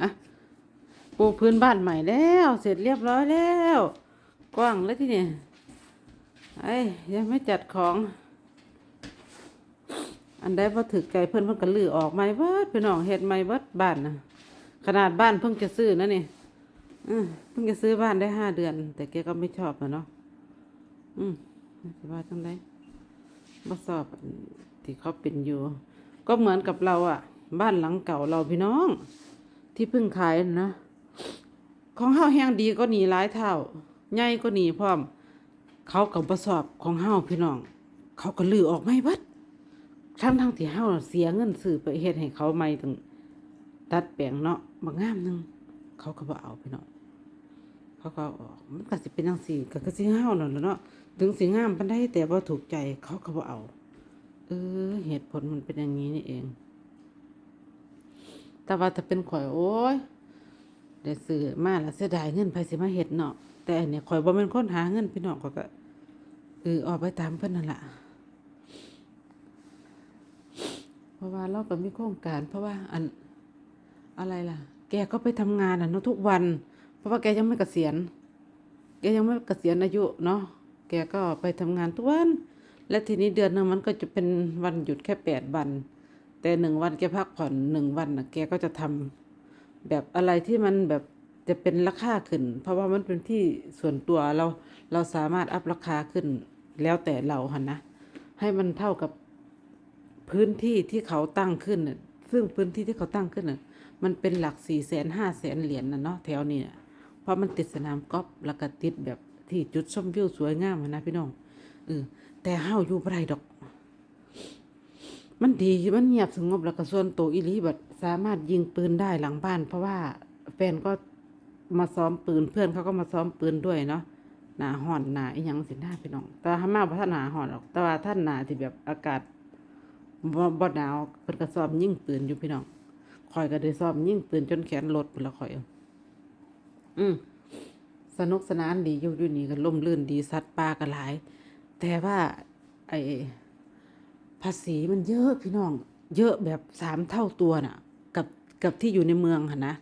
อะปูพื้นบ้านใหม่แล้ว เสร็จเรียบร้อยแล้ว กว้างแล้วที่นี่ไอ้ยังไม่จัดของ อันใดพอถึกไก่เพิ่นเพิ่นก็ลือออกใหม่เบิดพี่น้องเฮ็ดใหม่เบิดบ้านนะขนาดบ้านเพิ่งจะซื้อนะนี่เพิ่งจะซื้อบ้านได้ห้าเดือน แต่แกก็ไม่ชอบอะเนาะอืมสิว่าจังไดบ่ชอบที่เขาเป็นอยู่ ก็เหมือนกับเราอะ บ้านหลังเก่าเราพี่น้อง ที่เพิ่งขายนะ ของเฮาแห้งดีก็หนีหลายเท่าใหญ่ก็หนีพร้อม เขาก็บ่ชอบของเฮาพี่น้อง เขาก็ลือออกไม่บิดทั้งทั้งที่เฮาเสียเงินซื้อไปเฮ็ดให้เขาใหม่ตั้งตัดแปลงเนาะบางงามนึง เขาก็บ่เอาพี่น้องเขาก็เอาอกมันก็สิเป็นจังซี่ก็คือสิเฮานั่นแหละเนาะถึงสิงามปานใดแต่บ่ถูกใจเขาก็บ่เอา เออเหตุผลมันเป็นอย่างนี้นี่เอง แต่ว่าถ้าเป็นข่อยโอ้ยได้ซื้อมาแล้วเสียดายเงินไผสิมาเฮ็ดเนาะแต่อันนี้ข่อยบ่แม่นคนหาเงินพี่น้องข่อยก็เออออกไปตามเพิ่นนั่นล่ะเพราะว่าเราก็มีโครงการ เพราะว่าอันอะไรล่ะ แกก็ไปทำงานอะเนาะทุกวัน เพราะว่าแกยังไม่เกษียณแกยังไม่เกษียณอายุเนาะแกก็ไปทำงานทุกวัน และทีนี้เดือนหนึงมันก็จะเป็นวันหยุดแค่แปดวัน แต่หนึ่งวันแกพักผ่อนหนึ่งวันนะแกก็จะทำแบบอะไรที่มันแบบจะเป็นราคาขึ้น เพราะว่ามันเป็นที่ส่วนตัวเราเราสามารถอัพราคาขึ้น แล้วแต่เราหันนะ ให้มันเท่ากับพื้นที่ที่เขาตั้งขึ้นน่ะซึ่งพื้นที่ที่เขาตั้งขึ้นน่ะมันเป็นหลักสี่แสนห้าแสนเหรียญนะเนาะแถวนี้น่ะเพราะมันติดสนามกอล์ฟแล้วก็ติดแบบที่จุดชมวิวสวยงามนะพี่น้องเออแต่เฮาอยู่บ่ได้ดอก มันดีมันเงียบสงบแล้วก็ส่วนตัวอีหลีบัดสามารถยิงปืนได้หลังบ้าน เพราะว่าแฟนก็มาซ้อมปืนเพื่อนเขาก็มาซ้อมปืนด้วยเนาะหนาห่อนหนาอีหยังสิหน้าพี่น้อง แต่ถ้ามาบ่ทันหนาห่อนหรอก แต่ว่าท่านหนาที่แบบอากาศบ่บหนาวเพิ่นก็ซ้อมยิงปืนอยู่พี่น้องข่อยก็ได้ซ้อมยิงปืนจนแขนลดพุ่นละข่อยอาอืมสนุกสนานดีอยู่อยู่นี่ก็ล่มลื่นดีสัตว์ป่าก็หลาย แต่ว่า ไอ ภาษีมันเยอะพี่น้อง เยอะแบบสามเท่าตัวน่ะ กับกับที่อยู่ในเมืองหั่นนะ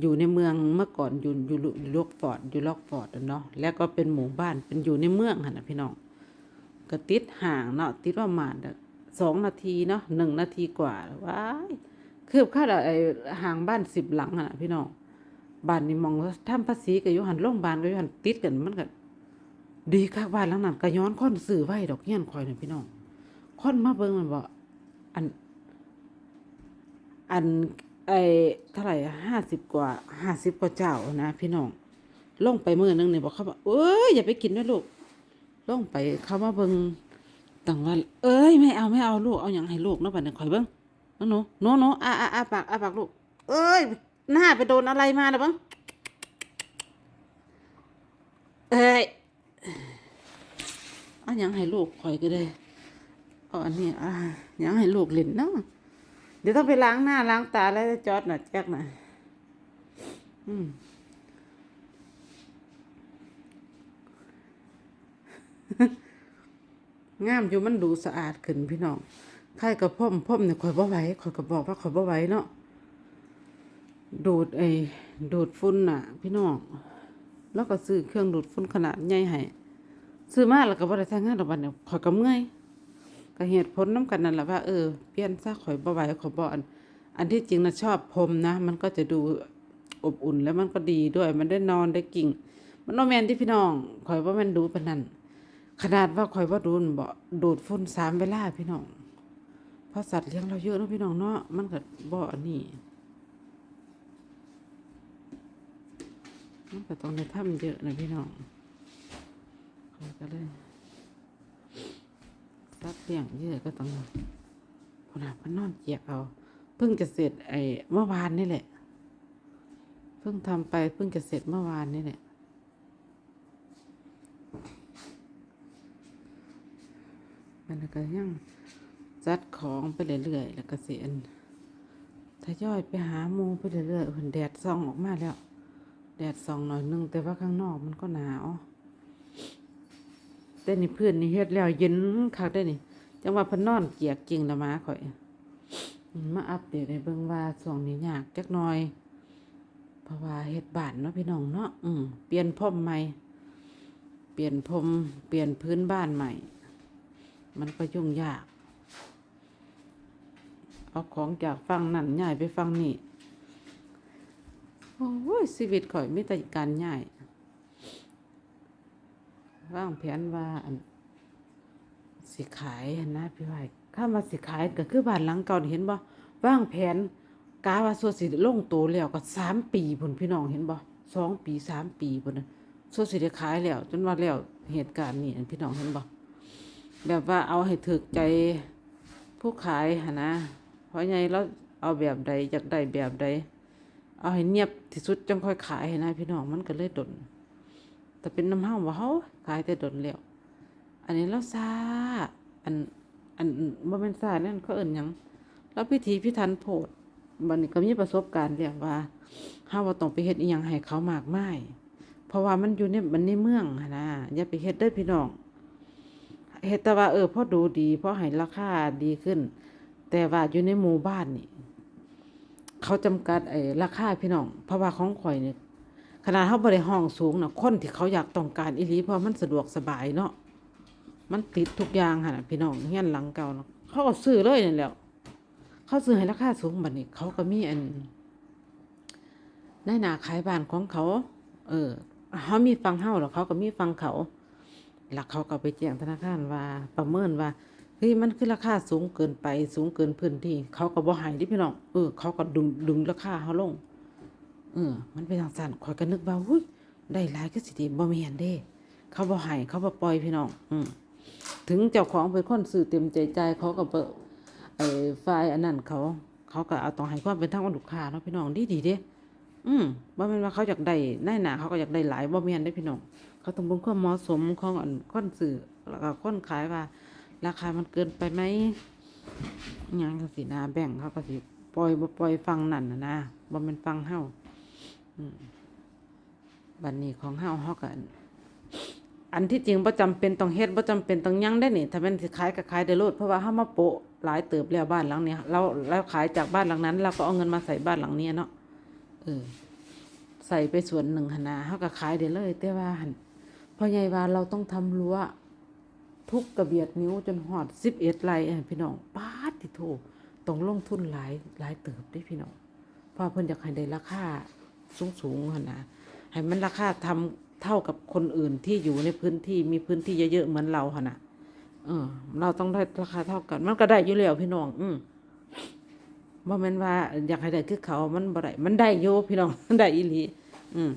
อยู่ในเมืองเมื่อก่อนอยู่อยู่ล็อกฟอร์ดอยู่ล็อกฟอร์ดเนาะแล้วก็เป็นหมู่บ้านเป็นอยู่ในเมืองหั่นนะพี่น้องก็ติดห่างเนาะติดประมาณสองนาทีเนาะหนึ่งนาทีกว่าว้ายคืบค่าไอ้ห่างบ้านสิบหลังอะนะพี่น้องบ้านนี่มองว่าทำภาษีกับยุหันโรงพยาบาลกับยุหันติดกันมันก็ดีคักบ้านหลังนั้นก็ย้อนค้อนซื้อไว้ดอกเงี้ยนคอยน่ะพี่น้อง ค้อนมาเบิ่งมันบอกอัน อันไอ้เท่าไหร่ห้าสิบกว่าห้าสิบกว่าเจ้านะ พี่น้องลงไปมือนึงเนี่ยบอกเขาบอกเอ้ยอย่าไปกินด้วยลูกลงไปเขามาเบิ่งต่างว่า เอ้ยไม่เอาไม่เอาลูกเอาอย่างให้ลูกเนาะบัดนี้ข่อยเบิ่งน้องหนูหนูหนูอ้าอาอาปากอาปากลูก เอ้ยหน้าไปโดนอะไรมาแล้วบ้างเอ้ยเอาอย่างให้ลูกข่อยก็ได้ ออันนี้อ่าย่างให้ลูกเล่นเนาะเดี๋ยวต้องไปล้างหน้าล้างตาแล้วจะจอดหน่ะแจ๊กน่ะอืมงามอยู่มันดูสะอาดขึ้นพี่น้องใครกับพ่อมพ่อมเนี่ยข่อยบ่ไหวข่อยก็บอกว่าข่อยบ่ไหวเนาะดูดไอ้ดูดฝุ่นน่ะ พี่น้องแล้วก็ซื้อเครื่องดูดฝุ่นขนาดใหญ่ให้ซื้อมาแล้วก็บ่ได้ใช้งานดอกบัดเนี่ยข่อยก็เมื่อย ก็เหตุผลนํกันนั่นแหละว่าเออเปลี่ยนซะข่อยบ่ไหวข่อยบ่อันอันที่จริงนะชอบพรมนะ มันก็จะดูอบอุ่นแล้วมันก็ดีด้วย มันได้นอนได้กิ่ง มันโนแมนที่พี่น้องข่อยว่ามันดูปานนั้นขนาดว่าคอยว่าดูนบ่ดูดฝุ่นสามเวลาพี่น้องเพราะสัตว์เลี้ยงเราเยอะนะพี่น้องเนาะมันก็บ่อันนี้มันก็ต้องในถ้ำเยอะนะพี่น้องคอยก็เลย ตว์เลี้ยงเยอะก็ต้องคนหามันนอนเจียกเอา เพิ่งจะเสร็จไอ้เมื่อวานนี่แหละ เพิ่งทำไปเพิ่งจะเสร็จเมื่อวานนี่แหละมันก็ยังจัดของไปเรื่อยๆแล้วก็เสียนทยอยไปหามูไปเรื่อยๆเห็นแดดส่องออกมาแล้ว แดดส่องหน่อยนึงแต่ว่าข้างนอกมันก็หนาว แต่นี่เพื่อนนี่เฮ็ดแล้วเย็นคักได้นี่ จังว่าพนอนเกียกจริงละมาข่อย มาอัปเดตให้เบิ่งว่าช่วงนี้ยากจักหน่อย เพราะว่าเฮ็ดบ้านเนาะพี่น้องเนาะอืมเปลี่ยนพรมใหม่ เปลี่ยนพรมเปลี่ยนพื้นบ้านใหม่ มันก็ยุ่งยาก เอาของจากฟังนั่นย้ายไปฟังนี่ โอ้ยชีวิตข่อยมีแต่การย้าย ว่างแผนว่าอันสิขายนนะพี่ว่าข้ามาสิขายก็คือบ้านหลังเก่าเห็นบ่ว่างแผนกาว่าส่วนสิลงโตแล้วก็สามปีพุ่นพี่น้องเห็นบ่สองปีสามปีพุ่นน่ะส่วนสิได้ขายแล้ว จนว่าแล้วเหตุการณ์นี้พี่น้องเห็นบ่แบบว่าเอาให้ถึกใจผู้ขายหนะเพราะไงเราเอาแบบใดอยากได้แบบใด เอาให้เงียบที่สุดจังค่อยขายหนะพี่น้องมันก็เลยดน แต่เป็นน้ำห้าวว่าเฮาขายแต่ดนแล้วอันนี้เราซาอันอันบ่แม่นซาเนั่นเขาเอิ้นหยังแล้วพิธีพิธันโพดบัดนี้ก็มีประสบการณ์แล้วว่าเฮาบ่าต้องไปเฮ็ดอีหยังให้เขามากมายเพราะว่ามันอยู่ในมันในเมืองนะอย่าไปเฮ็ดเด้พี่น้องเฮ็ดแต่ว่าเออพอดูดีพอให้ราคาดีขึ้น แต่ว่าอยู่ในหมู่บ้านนี่ เขาจำกัดไอ้ราคาพี่น้องเพราะว่าของข่อยเนี่ย ขนาดเขาบริห้องสูงนะคนที่เขาอยากต้องการอีหลีเพราะมันสะดวกสบายเนาะมันติดทุกอย่างค่ะพี่น้องเฮียนหลังเก่าเนาะเขาก็ซื้อเลยนี่นแหล้วเขาซื้อให้ราคาสูงบัดนี้เขาก็มีอันในหนาขายบ้านของเขา เออเขามีฟังเฮาแล้วเขาก็มีฟังเขาแล้วเขาก็ไปแจ้งธนาคารว่าประเมินว่าเฮ้ยมันคือราคาสูงเกินไปสูงเกินพื้นที่ เขาก็บ่หายดิพี่น้องเออเขาก็ดึงดึงราคาเขาลง เออ มันเป็นทางสั่นข่อยก็นึกว่าหุ้ยได้หลายก็สิดีบ่แม่นเด้ เขาบ่ให้เขาบ่ปล่อยพี่น้อง อืมถึงเจ้าของเป็นคนซื้อเต็มใจใจเขาก็เปิดไอ้ฝ่ายอันนั้นเขา เขาก็เอาต้องให้ความเป็นทางว่าลูกค้าเนาะพี่น้องดีดีเด้ อืมบ่แม่นว่าเขาอยากได้ในหนาเขาก็อยากได้หลายบ่แม่นเด้พี่น้อง เขาต้องเบิ่งความเหมาะสมของอันคนซื้อแล้วก็คนขายว่า ราคามันเกินไปไหมยังจังสินะแบ่งเขาก็สิปล่อยบ่ปล่อยฟังนั่นนะนะบ่แม่นฟังเฮา บัดนนี้ของเฮาเฮาก็อันอันที่จริงบ่จำเป็นต้องเฮ็ดบ่จำเป็นต้องยังได้นี่ถ้าแม่นสิขายก็ขายได้โลดเพราะว่าเฮามาโปะหลายเติบแล้วบ้านหลังเนี้ยเราเราขายจากบ้านหลังนั้นเราก็เอาเงินมาใส่บ้านหลังเนี้ยเนาะเออใส่ไปส่วนหนึ่งหันนะเฮาก็ขายได้เลย แต่ว่าหันพ่อใหญ่ว่าเราต้องทำรั้วทุกกระเบียดนิ้วจนหอดสิบเอ็ดไร่พี่น้องป้าดติโทต้องลงทุนหลายหลายเติบได้พี่น้องเพราะเพิ่นอยากให้ได้ราคา สูงสูงๆนะให้มันราคาทำเท่ากับคนอื่นที่อยู่ในพื้นที่มีพื้นที่เยอะๆเหมือนเราหั่นนะเออ เราต้องได้ราคาเท่ากัน มันก็ได้อยู่แล้วพี่น้อง อืมบ่แม่นว่า อยากให้ได้คือเขา มันบ่ได้มันได้อยู่พี่น้องมันได้อีหลีอืม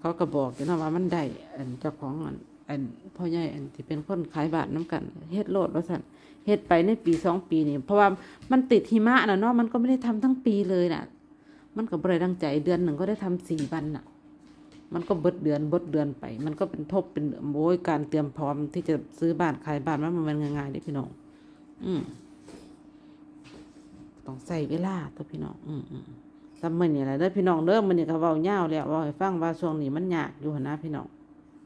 เขาก็บอกอยู่นะว่ามันได้อันเจ้าของอันอันพ่อใหญ่อันที่เป็นคนขายบาทน้ำกันเฮ็ดโลดว่าสั่นเฮ็ดไปในปีสองปีนี่เพราะว่ามันติดหิมะนะเนาะมันก็ไม่ได้ทำทั้งปีเลยน่ะ มันก็บ่ได้ดังใจเดือนหนึ่งก็ได้ทำสี่วันน่ะ มันก็เบิดเดือนเบิดเดือนไป มันก็เป็นทบเป็นโอยการเตรียมพร้อมที่จะซื้อบ้านขายบ้านมันมันง่ายๆเด้พี่น้อง อืมต้องใส่เวลาตัวพี่น้องอืมอืมสำมื้อนี้แหละเด้อพี่น้องเด้อมื้อนี้ก็เว้าเงาแล้วเว้าให้ฟังว่าช่วงนี้มันยากอยู่หั้นนะพี่น้อง